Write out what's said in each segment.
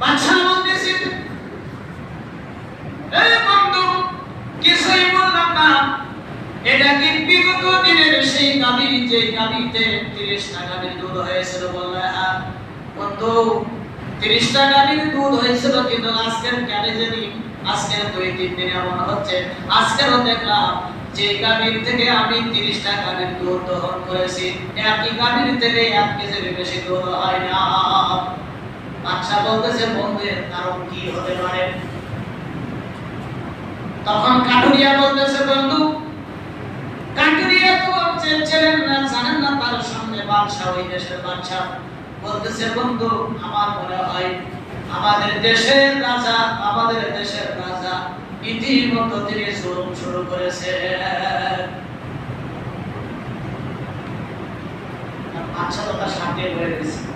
বাচ্চা বলতেছে এই বন্ধু দুই, তিন দিনে এমন হচ্ছে। আজকেরও দেখলাম, যে গাভীর থেকে আমি তিরিশটা গাভীর দুধ দহন করেছি। একই গাভীর থেকে এক কেজির বেশি দুধ হয় না। বাচ্চা বলতেছে বন্ধুর কারণ কি হতে পারে? তখন কাটুরিয়া বলতেছে, বন্ধু, কাটুরিয়া তো চে- ছিলেন না, জানেন না তার সামনে বাদশাহ, ওই দেশের বাদশাহ বলতেছে, বন্ধু, আমার মনে হয় আমাদের দেশের রাজা, আমাদের দেশের রাজা ইতিমধ্যে তিনি জুলুম শুরু করেছে। বাদশাহ তো তার সামনে হয়ে গেছে।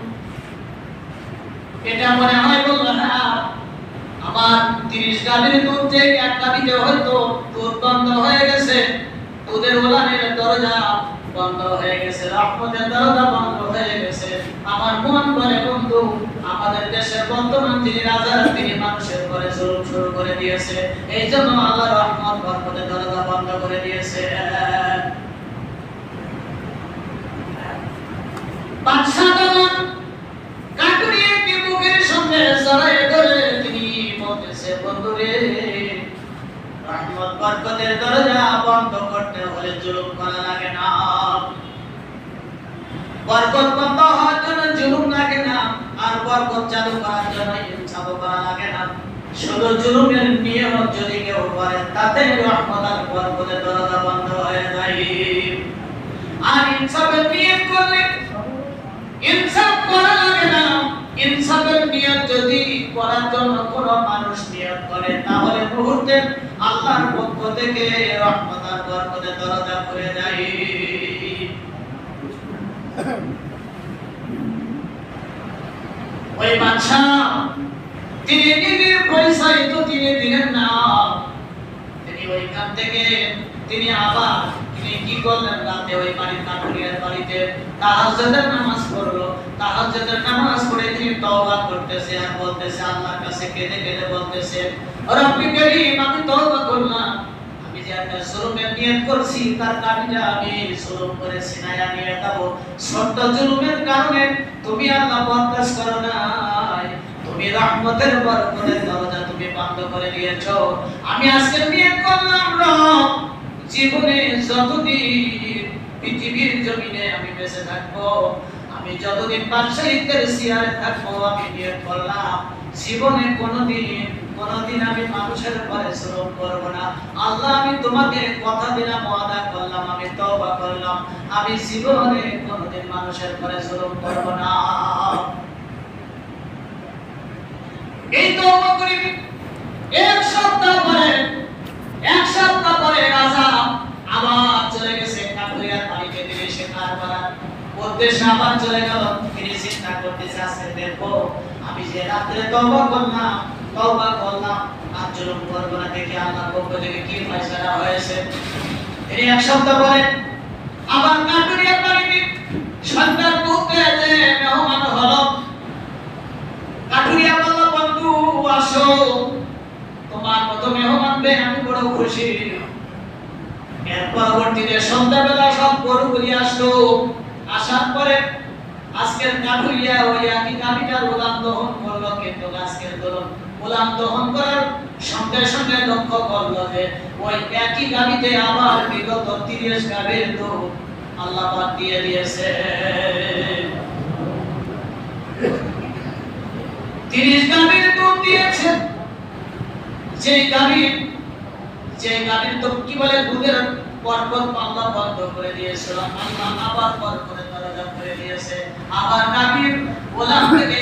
এটা মনে হয় বলল না আমার তিরিশ গাভীর দুধ থেকে এক গাভীতে হয়তো দুধ বন্ধ হয়ে গেছে। দুধের ওলানের দরজা বন্ধ হয়ে গেছে রহমতের দরজা বন্ধ হয়ে গেছে। আমার মন বলে, বন্ধু, আমাদের দেশের বর্তমান যিনি রাজা, তিনি মানুষের ঘরে জুলুম শুরু করে দিয়েছে। এই জন্য আল্লাহ রহমত, বরকতের দরজা বন্ধ করে দিয়েছে। বাদশাহ শুধু জুলুমের নিয়ম যদি কেউ করে তাতে রহমত বরকতের দরজা বন্ধ হয়ে যায় আর ইনসাফের নিয়ম করলে ইনসাফ ইনসাফের নিয়ত যদি করার জন্য কোন মানুষ নিয়ত করে, তাহলে মুহূর্তে আল্লাহর পক্ষ থেকে রহমত আর বরকতের দরজা খুলে যায়। ওই বাদশা তিনি নিজের পরিচয় তো তিনি দিলেন না। তিনি ওইখান থেকে, তিনি আবার তিনি কি করলেন রাতে ওই বাড়ির কাঠুরিয়ার বাড়িতে তাহাজ্জুদের নামাজ পড়ল। তাহাজ্জুদের নামাজ পড়ে তিনি তওবা করতেছে আর বলতেছে, আল্লাহর কাছে কেঁদে কেঁদে বলতেছে, রব্বি করিম, আমি তওবা করলাম। আমি না তুমি আল্লাহ বরদাস্ত করো দরজা তুমি বন্ধ করে দিয়েছ। আমি আজকে নিয়ত করলাম রব। জীবনে যতদিন পৃথিবীর জমিনে আমি বেঁচে থাকব, আমি যতদিন থাকব, আমি নিয়ত করলাম। জীবনে কোনোদিন কোনোদিন আমি মানুষের পরে শ্রম করব না। আল্লাহ, আমি তোমাকে কথা দিলাম, ওয়াদা করলাম, আমি করলাম। আমি জীবনে কোনোদিন মানুষের পরে শ্রম করব না। এই করি। এক সপ্তাহ পরে এক সপ্তাহ পরে রাজা আবার চলে গেছে কাঠুরিয়ার বাড়িতে তিনি সে কারবার চলে গেল। তিনি চিন্তা করতেছে, আজকে দেখব, আমি যে রাত্রে তবা করলাম তবা করলাম জুলুম করব না দেখি আল্লাহর পক্ষ থেকে কি ফয়সালা হয়েছে। তিনি এক সপ্তাহ পরে আবার কাঠুরিয়ার বাড়িতে সন্ধ্যার মুহূর্তে যে মেহমান হলো কাঠুরিয়া বলল বন্ধু আসো তোমার মতো মেহমান পেয়ে আমি বড় খুশি এর পরবর্তীতে সন্ধ্যাবেলা সব গরুগুলি আসলো আসার পরে আজকের কাঠুরিয়া ওই একই গাভীটার উলান দহন করল কিন্তু উলান দহন করার সঙ্গে সঙ্গে লক্ষ্য করল যে ওই একই গাভীতে আবার বিগত তিরিশ গাভীর দুধ আল্লাহ দিয়ে দিয়েছে। তিরিশ গাভীর দুধ দিয়েছে। যে গাভীর যে গাভীর তো কি বলে? দুধের পর্বত আল্লাহ বন্ধ করে দিয়েছিল। আল্লাহ আবার পর্বতের দরজা করে দিয়েছে। আবার গাভীর গোলাম থেকে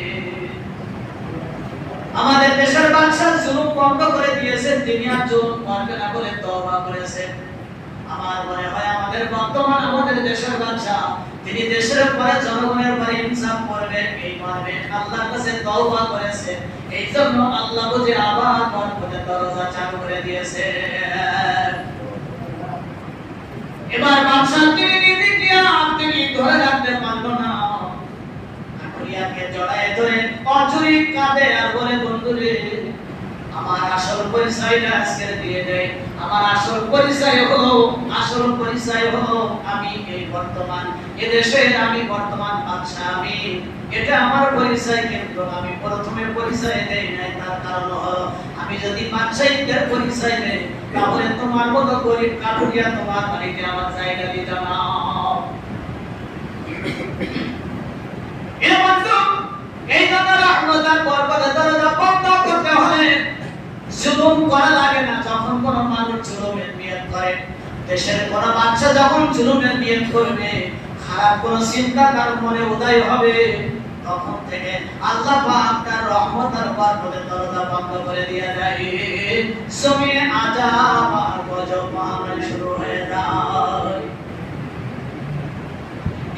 আমাদের দেশের বাদশা জুলুম বন্ধ করে দিয়েছে তিনি আর জুলুম করবে না বলে তওবা করেছেন। আমার মনে হয় আমাদের বর্তমান আমাদের দেশের বাদশা তিনি দেশের পরে জনগণের পরে ইনসাফ করবেন, এই মানবেন আল্লাহর কাছে তওবা করেছে এই জন্য আল্লাহ বুঝে আবার বরকতের দরজা চালু করে দিয়েছে এবার বাদশা তিনি নিজে গিয়া তিনি ধরে রাখতে কাঠুরিয়াকে জড়ায় ধরে কাঁদে আর বলে বন্ধুরে আমার আসল পরিচয়টা আজকে দিয়ে দেয় আমার আসল পরিচয় হলো, আসল পরিচয় হলো আমি এই বর্তমান আমি বর্তমান আমি এটা আমার পরিচয়, কিন্তু আমি প্রথমে পরিচয় দেই নাই, তার কারণ হলো, আমি যদি বাদশাহীদের পরিচয় দেই, তাহলে তোমার মতো গরিব কাঠুরিয়া তোমার বাড়িতে আমার জায়গা দিত না। এ বন্ধু এই দাদা রহমতার বরকত দরজা বন্ধ করতে হলে জুলুম করা লাগে না। যখন কোন মানুষ জুলুমের নিয়ত করে, দেশের কোন বাচ্চা যখন জুলুমের নিয়ত করবে, খারাপ কোন চিন্তা তার মনে উদয় হবে। তখন থেকে আল্লাহ পাক তার রহমত আর বরকতের দরজা বন্ধ করে দিয়ে দেয়। আযাব আর গজব মহামারী শুরু হয়ে যায়।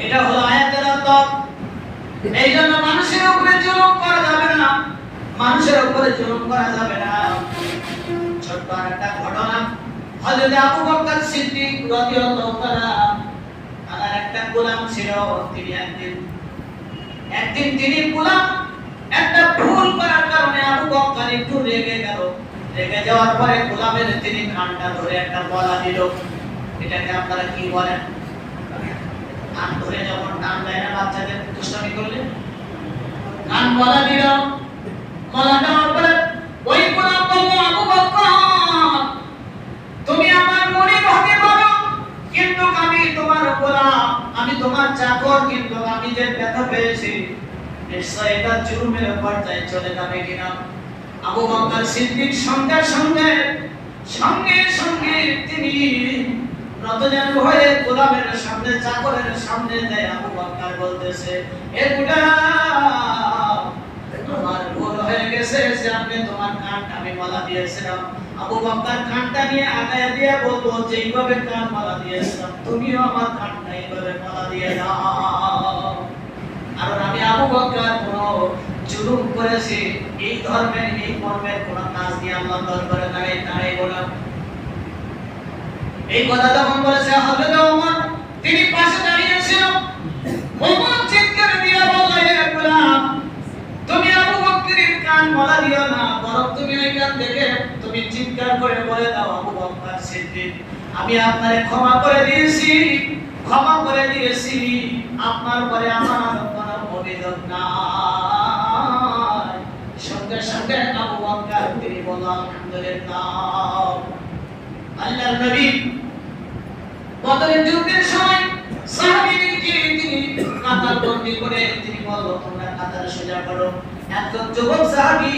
এটা হলো আয়াতের অর্থ এই জন্য মানুষের উপরে জুলুম করা যাবে না। মানুষের উপরে জুলুম করা যাবে না। ছোট্ট একটা ঘটনা। হযরত আবু বকর সিদ্দিক রাদিয়াল্লাহু তাআলা তার একটা গোলাম ছিল। তিনি একদিন একদিন তিনি গোলাম, একটা ভুল করার কারণে আবু বকর একটু রেগে গেল। রেগে যাওয়ার পরে গোলামের তিনি কানটা ধরে একটা বলা দিল। এটাকে আপনারা কি বলেন? কান ধরে যখন টান দেয় না, বাচ্চাদের দুষ্টামি করলে। কান বলা দিল বলা দেওয়ার পরে ওই তুমি আমার মনে হতে পারো কিন্তু আমি তোমার গোলাম আমি তোমার চাকর, কিন্তু আমি যে ব্যথা পেয়েছি এটা জুলুমের পর্যায়ে চলে যাবে কিনা? আবু বকর সিদ্দিক সঙ্গে সঙ্গে সঙ্গে সঙ্গে তিনি আমি আবু বকর কানটা নিয়ে তুমিও আমার আমি আবু জুলুম করেছি, এই ধর্মের, এই কর্মের কোন কাজ দিয়ে আল্লাহ দরবারে দাঁড়িয়ে দাঁড়িয়ে বললাম এই কথা যখন বলেছে হযরত ওমর। তিনি পাশে দাঁড়িয়ে ছিল। ওমর চিৎকার দিয়ে বলল, হে গোলাম, তুমি আবু বকরের কান বলা দিও না, বরং তুমি ওইখান থেকে তুমি চিৎকার করে বলে দাও, আবু বকর সিদ্দিক। আমি আপনারে ক্ষমা করে দিয়েছি, ক্ষমা করে দিয়েছি। আপনার পরে আমার কোনো অভিযোগ না সঙ্গে সঙ্গে আবু বকর তিনি বলল, আলহামদুলিল্লাহ। আল্লাহর নবী বদরের যুদ্ধের সময় সাহাবীদেরকে তিনি কাতার বন্দি করে তিনি বলল তোমরা কাতার সোজা করো। একজন যুবক সাহাবী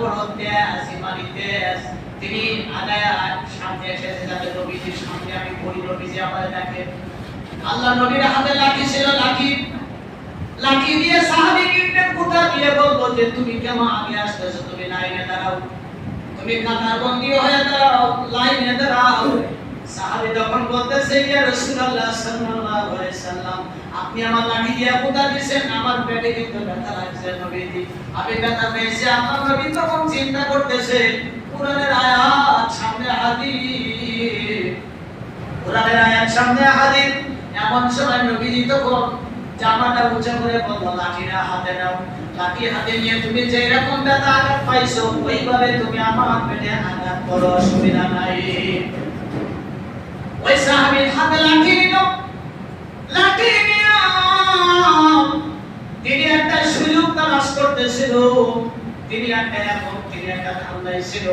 বড় তেজ ইমানি তেজ তিনি আগায়া সামনে এসেছে যাতে নবীজির সামনে আমি পড়ি, নবীজি আমার দেখে আল্লাহ নবীর হাতে লাঠি ছিল, লাঠি লাঠি দিয়ে সাহাবীকে কুতা দিয়ে বলব যে, তুমি কেমন আগে আসতেছো? তুমি লাইনে দাঁড়াও। তুমি কাতার বন্দি হয়ে দাঁড়াও লাইনে দাঁড়াও সাহাবী তখন বলতেছে ইয়া রাসূলুল্লাহ সাল্লাল্লাহু আলাইহি সাল্লাম আপনি আমার লাঠি দিয়ে কুতা দিয়েছেন আমার পেটে কিন্তু ব্যথা লাগছে নবীজি আমি ব্যথা পেয়েছি আমার নবী তখন চিন্তা করতেছে কোরআনের আয়াত সামনে হাদিস কোরআনের আয়াত সামনে হাদিস এমন সময় নবীজি তখন জামাটা উঁচা করে বলল লাঠিটা হাতে নাও লাঠি হাতে নিয়ে তুমি যে রকম ব্যথা আঘাত পাইছো, ওইভাবে তুমি আমার পেটে আঘাত করো, অসুবিধা নাই। ওই সাহাবীর হাতে লাঠি নিল। লাঠি নিয়ে তিনি একটা সুযোগ তালাশ করতেছিল। তিনি একটা এমন, তিনি একটা ঠান্ডায় ছিল।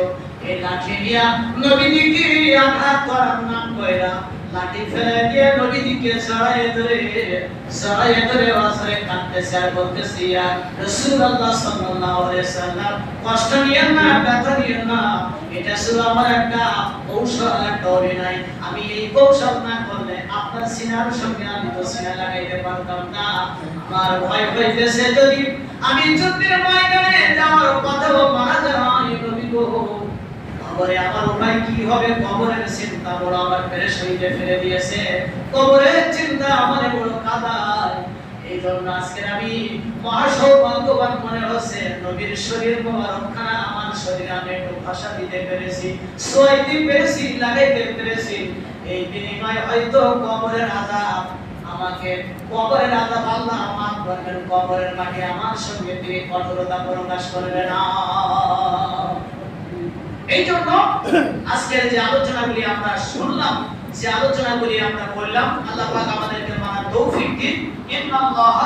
এই লাঠি নিয়া নবীজিকে আঘাত করার নাম কইরা এটা শুধু আমার একটা আমি এই কৌশল না করলে আপনার সিনার সঙ্গে আমি তো সিনা লাগাইতে পারতাম না। আমার ভয় হইতেছে যদি আমি যুদ্ধের ময়দানে যাওয়ার পথেও মারা যাই নবী গো কবরে আমার উপায় কবরের চিন্তা বড় আমার পেরেশ হইতে ফেলে দিয়েছে? কবরের চিন্তা আমার বড় কাদায়। এই জন্য আজকে আমি মহাসৌভাগ্যবান মনে হচ্ছে, নবীর শরীর আমার শরীরে আমি একটু ভাষা দিতে পেরেছি সোয়াইতে পেরেছি, লাগাইতে পেরেছি। এই হয়তো কবরের আজাব আমাকে, কবরের আজাব আল্লাহ মাফ করবেন, কবরের মাঠে আমার সঙ্গে তিনি কঠোরতা প্রকাশ করবে না এই জন্য আজকের যে আলোচনাগুলি আমরা শুনলাম, যে আলোচনাগুলি আমরা করলাম, আল্লাহ পাক আমাদেরকে মানার তৌফিক দিন। ইন্নাল্লাহ